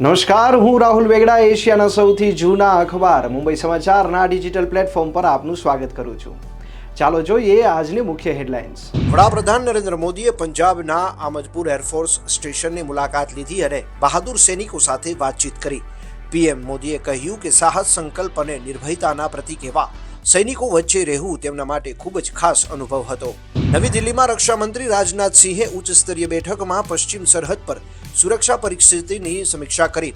નમસ્કાર, હું રાહુલ વેગડા, એશિયાના સૌથી જૂના અખબાર મુંબઈ સમાચારના ડિજિટલ પ્લેટફોર્મ પર આપનું સ્વાગત કરું છું. ચાલો જોઈએ આજની મુખ્ય હેડલાઇન્સ. વડાપ્રધાન નરેન્દ્ર મોદીએ પંજાબના આમદપુર એરફોર્સ સ્ટેશનની મુલાકાત લીધી અને બહાદુર સૈનિકો સાથે વાતચીત કરી. પીએમ મોદીએ કહ્યું કે સાહસ સંકલ્પ અને નિર્ભયતાના પ્રતીક એવા સૈનિકો વચ્ચે રહેવું તેમના માટે ખૂબ જ ખાસ અનુભવ હતો. નવી દિલ્હીમાં રક્ષામંત્રી રાજનાથસિંહે ઉચ્ચ સ્તરીય બેઠકમાં પશ્ચિમ સરહદ પર સુરક્ષા પરિસ્થિતિની સમીક્ષા કરી.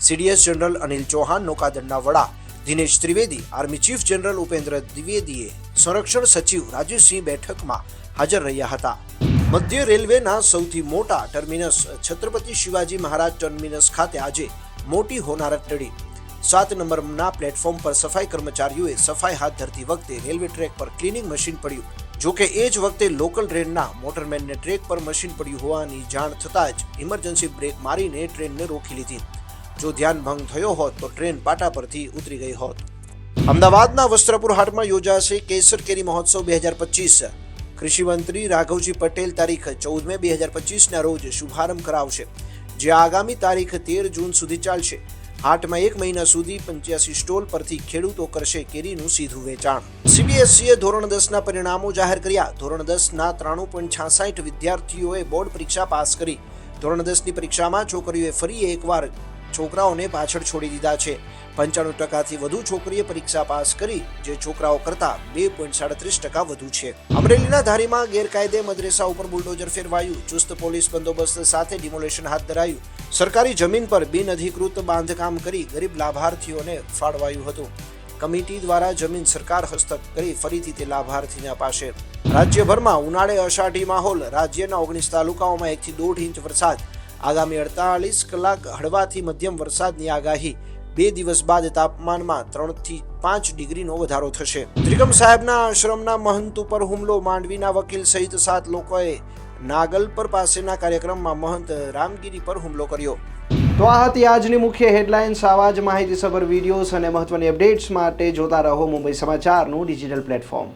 સીડીએસ જનરલ અનિલ ચૌહાણ, નૌકાદળના વડા Dinesh Trivedi, army chief general Upendra દ્વિવેદીએ સંરક્ષણ સચિવ રાજીવસિંહ બેઠકમાં હાજર રહ્યા હતા. મધ્ય રેલવેના સૌથી મોટા ટર્મિનસ છત્રપતિ શિવાજી મહારાજ ટર્મિનસ ખાતે આજે મોટી હોનારત ટળી. સાત નંબરના પ્લેટફોર્મ પર સફાઈ કર્મચારીઓએ સફાઈ હાથ ધરતી વખતે રેલવે ટ્રેક પર ક્લિનિંગ મશીન પડ્યું. જો કે એ જ વખતે લોકલ ટ્રેનના મોટરમેનને ટ્રેક પર મશીન પડ્યું હોવાની જાણ થતાં જ ઇમરજન્સી બ્રેક મારીને ટ્રેનને રોકી લીધી. જો ધ્યાન ભંગ થયો હોત તો ટ્રેન પાટા પરથી ઉતરી ગઈ હોત. અમદાવાદના વસ્ત્રપુર હાટમાં યોજાશે કેસર કેરી મહોત્સવ બે હજાર પચીસ. કૃષિ મંત્રી રાઘવજી પટેલ તારીખ ચૌદ મે બે હજાર પચીસના રોજ શુભારંભ કરાવશે. જે આગામી તારીખ તેર જૂન સુધી ચાલશે. હાટમાં એક મહિના સુધી પંચ્યાસી સ્ટોલ પરથી ખેડૂતો કરશે કેરીનું સીધું વેચાણ. સીબીએસઈએ ધોરણ દસના પરિણામો જાહેર કર્યા. ધોરણ દસના ત્રાણું પોઈન્ટ છાસઠ વિદ્યાર્થીઓએ બોર્ડ પરીક્ષા પાસ કરી. ધોરણ દસની પરીક્ષામાં છોકરીઓએ ફરી એકવાર છોકરાઓને પાછળ છોડી દીધા છે. પંચાણું ટકાથી વધુ છોકરીએ પરીક્ષા પાસ કરી, જે છોકરાઓ કરતા બે પોઈન્ટ સાડત્રીસ ટકા વધુ છે. અમરેલીના ધારીમાં ગેરકાયદે મદ્રેસા ઉપર બુલડોઝર ફેરવાયું. ચુસ્ત પોલીસ બંદોબસ્ત સાથે ડિમોલેશન હાથ ધરાયું. સરકારી જમીન પર બિનઅધિકૃત બાંધકામ કરી ગરીબ લાભાર્થીઓને ફાળવાયું હતું. કમિટી દ્વારા જમીન સરકાર હસ્તક કરી ફરીથી તે લાભાર્થીને અપાશે રાજ્યભરમાં ઉનાળે અષાઢી માહોલ. રાજ્યના ઓગણીસ તાલુકાઓમાં એકથી દોઢ ઇંચ વરસાદ. આગામી અડતાલીસ કલાક હળવાથી મધ્યમ વરસાદની આગાહી. બે દિવસ બાદ તાપમાનમાં ત્રણથી પાંચ ડિગ્રીનો વધારો થશે. ત્રિકમ સાહેબના આશ્રમના મહંત ઉપર હુમલો, માંડવીના વકીલ સહિત સાત લોકોએ નાગલપર પાસેના કાર્યક્રમમાં મહંત રામગીરી પર હુમલો કર્યો. તો આ હતી આજની મુખ્ય હેડલાઇન્સ. આવા જ માહિતીસભર વિડીયોઝ અને મહત્વની અપડેટ્સ માટે જોતા રહો મુંબઈ સમાચારનું ડિજિટલ પ્લેટફોર્મ.